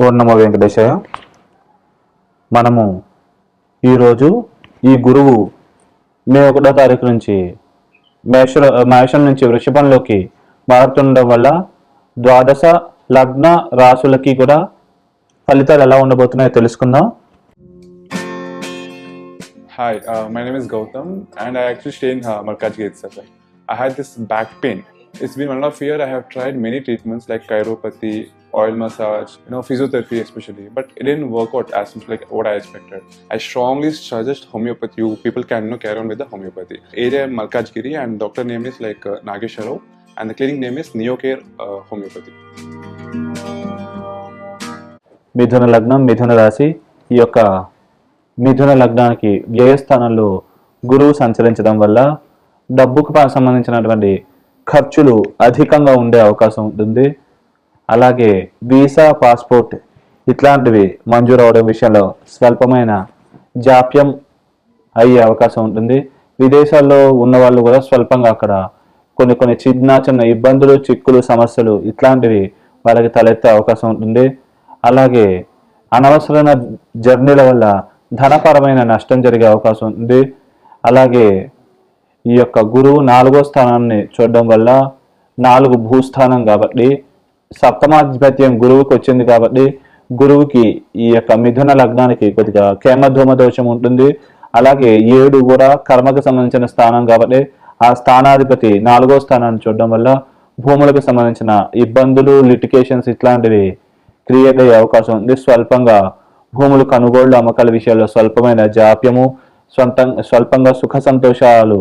ఓం నమో మనము ఈరోజు ఈ గురువు మే ఒకటో తారీఖు నుంచి మేష మేషం నుంచి వృషభంలోకి మారుతుండడం వల్ల ద్వాదశ లగ్న రాశులకి కూడా ఫలితాలు ఎలా ఉండబోతున్నాయో తెలుసుకుందాం. Hi my name is Gautam and I actually stay in Markaz gate sir I had this back pain it's been one of year I have tried many treatments like chiropathy many treatments like chiropathy, oil massage, you know, physiotherapy especially, but it didn't work out as much like what I expected. I strongly suggest homeopathy. You people can you know, carry on with the homeopathy. Area Malkajgiri, and doctor name is like uh, Nagesha Rao, and the clinic name is Neocare uh, Homeopathy. మిథున లగ్నం మిథున రాశి ఈ యొక్క మిథున లగ్నానికి వ్యయస్థానంలో గురువు సంచరించడం వల్ల డబ్బుకు ప- సంబంధించినటువంటి ఖర్చులు అధికంగా ఉండే అవకాశం ఉంటుంది అలాగే వీసా పాస్పోర్ట్ ఇట్లాంటివి మంజూరు అవడం విషయంలో స్వల్పమైన జాప్యం అయ్యే అవకాశం ఉంటుంది. విదేశాల్లో ఉన్న వాళ్ళు కూడా స్వల్పంగా అక్కడ కొన్ని కొన్ని చిన్న చిన్న ఇబ్బందులు చిక్కులు సమస్యలు ఇట్లాంటివి వాళ్ళకి తలెత్తే అవకాశం ఉంటుంది. అలాగే అనవసరమైన జర్నీల వల్ల ధనపరమైన నష్టం జరిగే అవకాశం ఉంది. అలాగే ఈ యొక్క గురువు నాలుగో స్థానాన్ని చూడడం వల్ల నాలుగు భూస్థానం కాబట్టి సప్తమాధిపత్యం గురువుకి వచ్చింది కాబట్టి గురువుకి ఈ యొక్క మిథున లగ్నానికి కొద్దిగా కేమధూమ దోషం ఉంటుంది. అలాగే ఏడు కూడా కర్మకు సంబంధించిన స్థానం కాబట్టి ఆ స్థానాధిపతి నాలుగో స్థానాన్ని చూడడం వల్ల భూములకు సంబంధించిన ఇబ్బందులు లిటికేషన్స్ ఇట్లాంటివి క్రియేట్ అయ్యే అవకాశం ఉంది. స్వల్పంగా భూములు కొనుగోళ్ళు అమ్మకాల విషయాల్లో స్వల్పమైన జాప్యము స్వంతం స్వల్పంగా సుఖ సంతోషాలు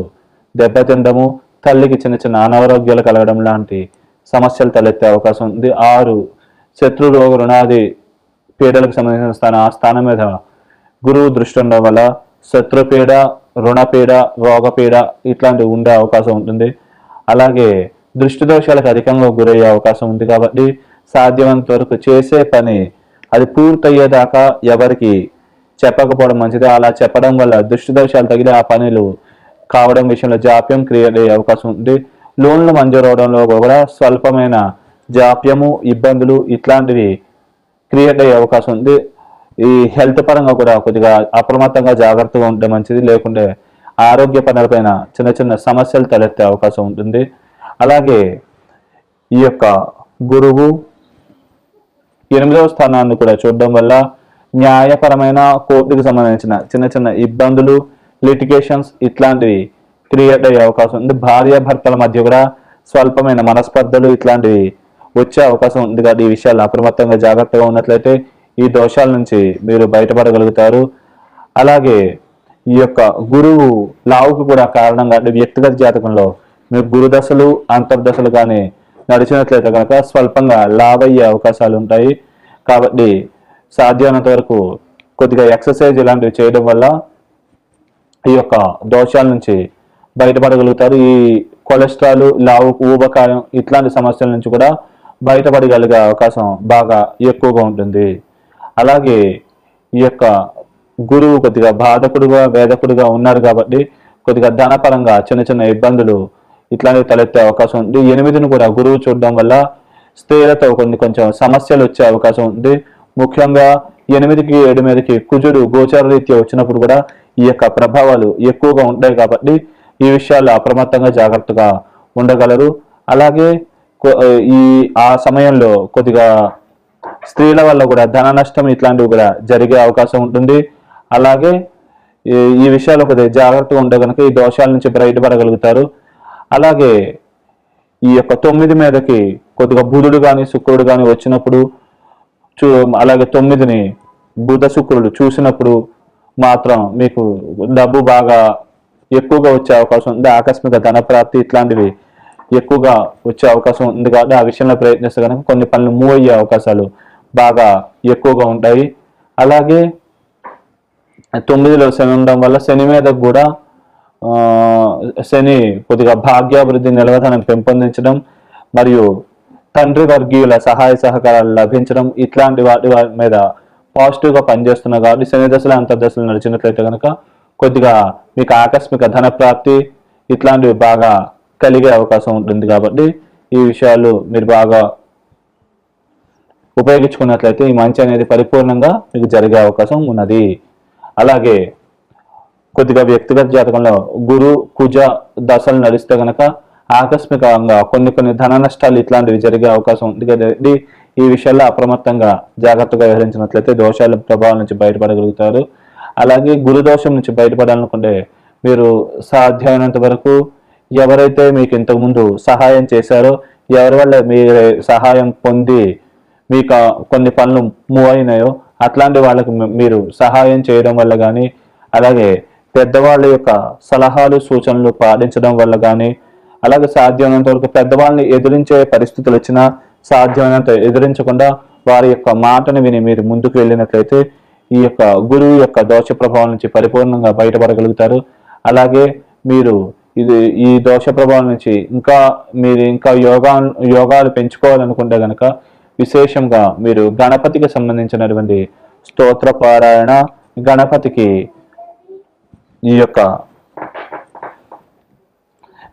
దెబ్బతిండము తల్లికి చిన్న చిన్న అనారోగ్యాలు కలగడం లాంటి సమస్యలు తలెత్తే అవకాశం ఉంది. ఆరు శత్రు రోగ రుణాది పీడలకు సంబంధించిన స్థానం ఆ స్థానం మీద గురువు దృష్టి ఉండడం వల్ల శత్రుపీడ రుణపీడ రోగపీడ ఇట్లాంటివి ఉండే అవకాశం ఉంటుంది. అలాగే దృష్టి దోషాలకు అధికంగా గురయ్యే అవకాశం ఉంది కాబట్టి సాధ్యమైనంత వరకు చేసే పని అది పూర్తయ్యేదాకా ఎవరికి చెప్పకపోవడం మంచిది. అలా చెప్పడం వల్ల దృష్టి దోషాలు తగిలి ఆ పనులు కావడం విషయంలో జాప్యం క్రియేట్ అయ్యే అవకాశం ఉంది. లోన్లు మంజూరు అవడంలో కూడా స్వల్పమైన జాప్యము ఇబ్బందులు ఇట్లాంటివి క్రియేట్ అయ్యే అవకాశం ఉంది. ఈ హెల్త్ పరంగా కూడా కొద్దిగా అప్రమత్తంగా జాగ్రత్తగా ఉంటే మంచిది. లేకుంటే ఆరోగ్య పనులపైన చిన్న చిన్న సమస్యలు తలెత్తే అవకాశం ఉంటుంది. అలాగే ఈ యొక్క గురువు ఎనిమిదవ స్థానాన్ని కూడా చూడడం వల్ల న్యాయపరమైన కోర్టుకు సంబంధించిన చిన్న చిన్న ఇబ్బందులు లిటిగేషన్స్ ఇట్లాంటివి క్రియేట్ అయ్యే అవకాశం? ఉంది భార్య భర్తల మధ్య కూడా స్వల్పమైన మనస్పర్ధలు ఇట్లాంటివి వచ్చే అవకాశం ఉంది కాబట్టి ఈ విషయాలు అప్రమత్తంగా జాగ్రత్తగా ఉన్నట్లయితే ఈ దోషాల నుంచి మీరు బయటపడగలుగుతారు. అలాగే ఈ యొక్క గురువు లావుకు కూడా కారణంగా అంటే వ్యక్తిగత జాతకంలో మీరు గురుదశలు అంతర్దశలు కానీ నడిచినట్లయితే కనుక స్వల్పంగా లావు అయ్యే అవకాశాలు ఉంటాయి. కాబట్టి సాధ్యమైనంత వరకు కొద్దిగా ఎక్సర్సైజ్ ఇలాంటివి చేయడం వల్ల ఈ యొక్క దోషాల నుంచి బయటపడగలుగుతారు. ఈ కొలెస్ట్రాల్ లావు ఊబకాయం ఇట్లాంటి సమస్యల నుంచి కూడా బయటపడగలిగే అవకాశం బాగా ఎక్కువగా ఉంటుంది. అలాగే ఈ యొక్క గురువు కొద్దిగా బాధకుడుగా వేదకుడుగా ఉన్నారు కాబట్టి కొద్దిగా ధనపరంగా చిన్న చిన్న ఇబ్బందులు ఇట్లాంటివి తలెత్తే అవకాశం ఉంది. ఎనిమిదిని కూడా గురువు చూడడం వల్ల స్త్రీలతో కొన్ని కొంచెం సమస్యలు వచ్చే అవకాశం ఉంది. ముఖ్యంగా ఎనిమిదికి ఏడు మీదకి కుజుడు గోచార రీత్యా వచ్చినప్పుడు కూడా ఈ యొక్క ప్రభావాలు ఎక్కువగా ఉంటాయి కాబట్టి ఈ విషయాల్లో అప్రమత్తంగా జాగ్రత్తగా ఉండగలరు. అలాగే ఈ ఆ సమయంలో కొద్దిగా స్త్రీల వల్ల కూడా ధన నష్టం ఇట్లాంటివి కూడా జరిగే అవకాశం ఉంటుంది. అలాగే ఈ- ఈ కొద్దిగా జాగ్రత్తగా ఉంటే కనుక ఈ దోషాల నుంచి బయటపడగలుగుతారు. అలాగే ఈ యొక్క తొమ్మిది మీదకి కొద్దిగా బుధుడు కానీ శుక్రుడు కానీ వచ్చినప్పుడు చూ అలాగే తొమ్మిదిని బుధ శుక్రుడు చూసినప్పుడు మాత్రం మీకు డబ్బు బాగా ఎక్కువగా వచ్చే అవకాశం ఉంది. ఆకస్మిక ధన ప్రాప్తి ఇట్లాంటివి ఎక్కువగా వచ్చే అవకాశం ఉంది కాబట్టి ఆ విషయంలో ప్రయత్నిస్తే కనుక కొన్ని పనులు మూవ్ అయ్యే అవకాశాలు బాగా ఎక్కువగా ఉంటాయి. అలాగే తొమ్మిదిలో శని ఉండడం వల్ల శని మీద కూడా శని కొద్దిగా భాగ్యాభివృద్ధి నిలవదనం పెంపొందించడం మరియు తండ్రి వర్గీయుల సహాయ సహకారాలు లభించడం ఇట్లాంటి వాటి మీద పాజిటివ్గా పనిచేస్తున్నాయి కాబట్టి శని దశలు అంతర్దశలు నడిచినట్లయితే కనుక కొద్దిగా మీకు ఆకస్మిక ధన ప్రాప్తి ఇట్లాంటివి బాగా కలిగే అవకాశం ఉంటుంది కాబట్టి ఈ విషయాలు మీరు బాగా ఉపయోగించుకున్నట్లయితే ఈ మంచి అనేది పరిపూర్ణంగా మీకు జరిగే అవకాశం ఉన్నది. అలాగే కొద్దిగా వ్యక్తిగత జాతకంలో గురు కుజ దశలు నడిస్తే గనక ఆకస్మికంగా కొన్ని కొన్ని ధన నష్టాలు ఇట్లాంటివి జరిగే అవకాశం ఉంది కదండి ఈ విషయాల్లో అప్రమత్తంగా జాగ్రత్తగా వ్యవహరించినట్లయితే దోషాల ప్రభావం నుంచి బయటపడగలుగుతారు. అలాగే గురుదోషం నుంచి బయటపడాలనుకుంటే మీరు సాధ్యమైనంత వరకు ఎవరైతే మీకు ఇంతకుముందు సహాయం చేశారో ఎవరి వల్ల మీరు సహాయం పొంది మీకు కొన్ని పనులు మూవ్ అయినాయో అట్లాంటి వాళ్ళకు మీరు సహాయం చేయడం వల్ల కానీ అలాగే పెద్దవాళ్ళ యొక్క సలహాలు సూచనలు పాటించడం వల్ల కానీ అలాగే సాధ్యమైనంత వరకు పెద్దవాళ్ళని ఎదిరించే పరిస్థితులు వచ్చినా సాధ్యమైనంత ఎదిరించకుండా వారి యొక్క మాటను విని మీరు ముందుకు వెళ్ళినట్లయితే ఈ యొక్క గురువు యొక్క దోష ప్రభావం నుంచి పరిపూర్ణంగా బయటపడగలుగుతారు. అలాగే మీరు ఇది ఈ దోష ప్రభావం నుంచి ఇంకా మీరు ఇంకా యోగా యోగాలు పెంచుకోవాలనుకుంటే గనక విశేషంగా మీరు గణపతికి సంబంధించినటువంటి స్తోత్ర పారాయణ గణపతికి ఈ యొక్క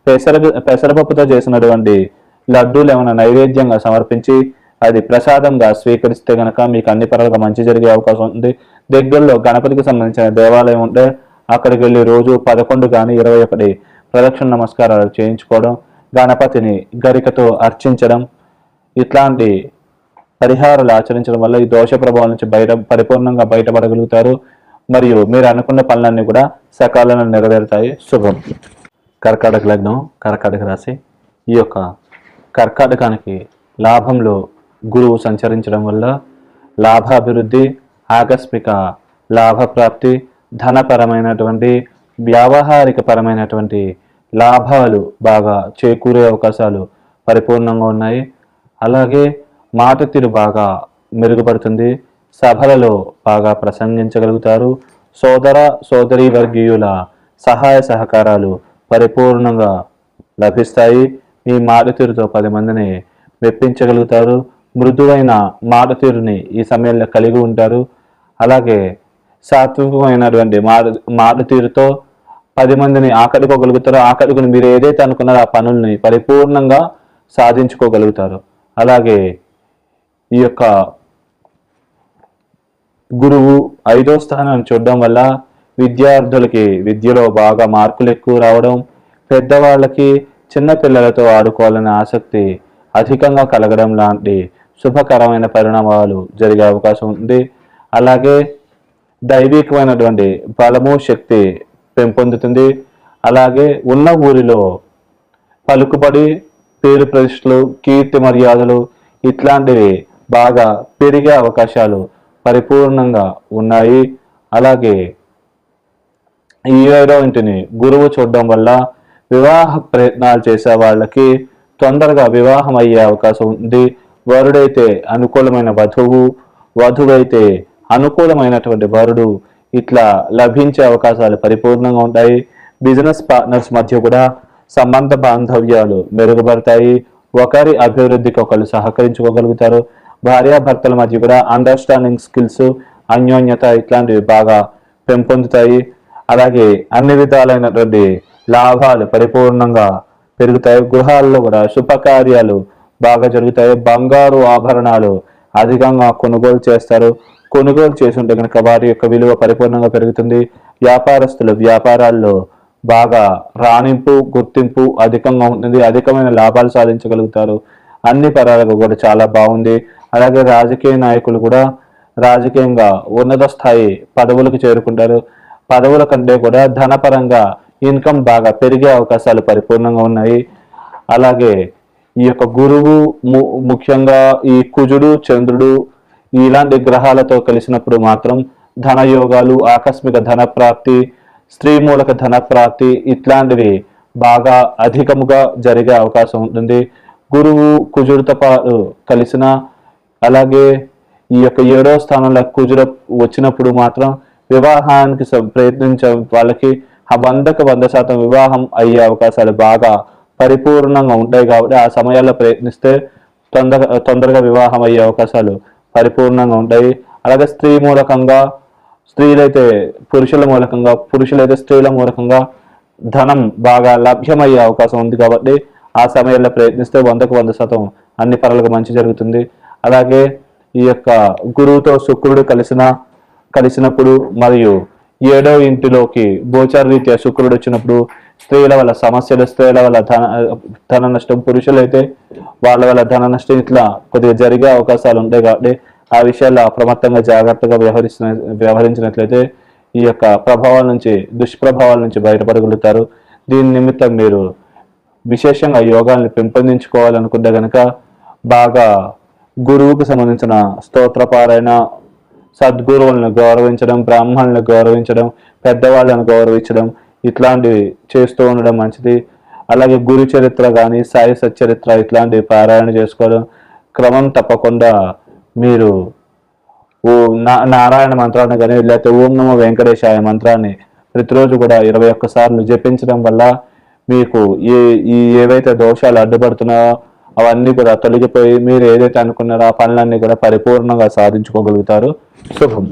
పెసర పెసరపప్పుతో చేసినటువంటి లడ్డూలు ఏమైనా నైవేద్యంగా సమర్పించి అది ప్రసాదంగా స్వీకరిస్తే గనక మీకు అన్ని పరాలుగా మంచి జరిగే అవకాశం ఉంది. దగ్గరలో గణపతికి సంబంధించిన దేవాలయం ఉంటే అక్కడికి వెళ్ళి రోజు పదకొండు కానీ ఇరవై ఒకటి ప్రదక్షిణ నమస్కారాలు చేయించుకోవడం గణపతిని గరికతో అర్చించడం ఇట్లాంటి పరిహారాలు ఆచరించడం వల్ల ఈ దోష ప్రభావం నుంచి బయట పరిపూర్ణంగా బయటపడగలుగుతారు. మరియు మీరు అనుకున్న పనులన్నీ కూడా సకాలంలో నెరవేరుతాయి. శుభం. కర్కాటక లగ్నం కర్కాటక రాశి. ఈ యొక్క కర్కాటకానికి లాభంలో గురువు సంచరించడం వల్ల లాభాభివృద్ధి ఆకస్మిక లాభప్రాప్తి ధనపరమైనటువంటి వ్యావహారిక పరమైనటువంటి లాభాలు బాగా చేకూరే అవకాశాలు పరిపూర్ణంగా ఉన్నాయి. అలాగే మాట తీరు బాగా మెరుగుపడుతుంది. సభలలో బాగా ప్రసంగించగలుగుతారు. సోదర సోదరీ వర్గీయుల సహాయ సహకారాలు పరిపూర్ణంగా లభిస్తాయి. మీ మాట తీరుతో పది మందిని మెప్పించగలుగుతారు. మృదువైన మాట తీరుని ఈ సమయంలో కలిగి ఉంటారు. అలాగే సాత్వికమైనటువంటి మాట మాట తీరుతో పది మందిని ఆకట్టుకోగలుగుతారో ఆకట్టుకుని మీరు ఏదైతే అనుకున్నారో ఆ పనుల్ని పరిపూర్ణంగా సాధించుకోగలుగుతారు. అలాగే ఈ యొక్క గురువు ఐదో స్థానాన్ని చూడడం వల్ల విద్యార్థులకి విద్యలో బాగా మార్కులు ఎక్కువ రావడం పెద్దవాళ్ళకి చిన్న పిల్లలతో ఆడుకోవాలనే ఆసక్తి అధికంగా కలగడం లాంటి శుభకరమైన పరిణామాలు జరిగే అవకాశం ఉంది. అలాగే దైవికమైనటువంటి బలము శక్తి పెంపొందుతుంది. అలాగే ఉన్న ఊరిలో పలుకుబడి పేరు ప్రతిష్టలు కీర్తి మర్యాదలు ఇట్లాంటివి బాగా పెరిగే అవకాశాలు పరిపూర్ణంగా ఉన్నాయి. అలాగే ఈ ఏడో ఇంటిని గురువు చూడడం వల్ల వివాహ ప్రయత్నాలు చేసే వాళ్ళకి తొందరగా వివాహం అయ్యే అవకాశం ఉంది. వరుడైతే అనుకూలమైన వధువు వధువైతే అనుకూలమైనటువంటి వరుడు. ఇట్లా లభించే అవకాశాలు పరిపూర్ణంగా ఉంటాయి. బిజినెస్ పార్ట్నర్స్ మధ్య కూడా సంబంధ బాంధవ్యాలు మెరుగుపడతాయి. ఒకరి అభివృద్ధికి ఒకరు సహకరించుకోగలుగుతారు. భార్యాభర్తల మధ్య కూడా అండర్స్టాండింగ్ స్కిల్స్ అన్యోన్యత ఇట్లాంటివి బాగా పెంపొందుతాయి. అలాగే అన్ని విధాలైనటువంటి లాభాలు పరిపూర్ణంగా పెరుగుతాయి. గృహాల్లో కూడా శుభకార్యాలు బాగా జరుగుతాయి. బంగారు ఆభరణాలు అధికంగా కొనుగోలు చేస్తారు. కొనుగోలు చేస్తుంటే కనుక వారి యొక్క విలువ పరిపూర్ణంగా పెరుగుతుంది. వ్యాపారస్తులు వ్యాపారాల్లో బాగా రాణింపు గుర్తింపు అధికంగా ఉంటుంది. అధికమైన లాభాలు సాధించగలుగుతారు. అన్ని పరాలకు కూడా చాలా బాగుంది. అలాగే రాజకీయ నాయకులు కూడా రాజకీయంగా ఉన్నత స్థాయి పదవులకు చేరుకుంటారు. పదవుల కంటే కూడా ధనపరంగా ఇన్కమ్ బాగా పెరిగే అవకాశాలు పరిపూర్ణంగా ఉన్నాయి. అలాగే ఈ యొక్క గురువు ము- ముఖ్యంగా ఈ కుజుడు చంద్రుడు ఇలాంటి గ్రహాలతో కలిసినప్పుడు మాత్రం ధన యోగాలు ఆకస్మిక ధన ప్రాప్తి స్త్రీ మూలక ధన ప్రాప్తి ఇట్లాంటివి బాగా అధికముగా జరిగే అవకాశం ఉంటుంది. గురువు కుజుడితో పాటు కలిసిన అలాగే ఈ యొక్క ఏడో స్థానంలో కుజుడ వచ్చినప్పుడు మాత్రం వివాహానికి ప్రయత్నించే వాళ్ళకి ఆ వందకు వంద శాతం వివాహం అయ్యే అవకాశాలు బాగా పరిపూర్ణంగా ఉంటాయి కాబట్టి ఆ సమయాల్లో ప్రయత్నిస్తే తొందరగా తొందరగా వివాహం అయ్యే అవకాశాలు పరిపూర్ణంగా ఉంటాయి. అలాగే స్త్రీ మూలకంగా స్త్రీలైతే పురుషుల మూలకంగా పురుషులైతే స్త్రీల మూలకంగా ధనం బాగా లభ్యమయ్యే అవకాశం ఉంది కాబట్టి ఆ సమయంలో ప్రయత్నిస్తే వందకు వంద శాతం అన్ని పనులకు మంచి జరుగుతుంది. అలాగే ఈ యొక్క గురువుతో శుక్రుడు కలిసిన కలిసినప్పుడు మరియు ఏడో ఇంటిలోకి గోచార రీత్యా శుక్రుడు వచ్చినప్పుడు స్త్రీల వల్ల సమస్యలు స్త్రీల వల్ల ధన ధన నష్టం పురుషులైతే వాళ్ళ వల్ల ధన నష్టం ఇట్లా కొద్దిగా జరిగే అవకాశాలు ఉంటాయి కాబట్టి ఆ విషయాల్లో అప్రమత్తంగా జాగ్రత్తగా వ్యవహరిస్తున్న వ్యవహరించినట్లయితే ఈ యొక్క ప్రభావాల నుంచి దుష్ప్రభావాల నుంచి బయటపడగలుగుతారు. దీని నిమిత్తం మీరు విశేషంగా యోగాల్ని పెంపొందించుకోవాలనుకుంటే గనక బాగా గురువుకు సంబంధించిన స్తోత్రపారాయణ సద్గురువులను గౌరవించడం బ్రాహ్మణులను గౌరవించడం పెద్దవాళ్ళను గౌరవించడం ఇట్లాంటివి చేస్తూ ఉండడం మంచిది. అలాగే గురు చరిత్ర కానీ సాయి సచ్చరిత్ర ఇట్లాంటివి పారాయణ చేసుకోవడం క్రమం తప్పకుండా మీరు ఓ నా నారాయణ మంత్రాన్ని కానీ లేకపోతే ఓం నమో వెంకటేశాయ మంత్రాన్ని ప్రతిరోజు కూడా ఇరవై ఒక్క సార్లు జపించడం వల్ల మీకు ఏ ఈ ఏవైతే దోషాలు అడ్డుపడుతున్నాయో అవన్నీ కూడా తొలగిపోయి మీరు ఏదైతే అనుకున్నారో ఆ పనులన్నీ కూడా పరిపూర్ణంగా సాధించుకోగలుగుతారు. శుభం.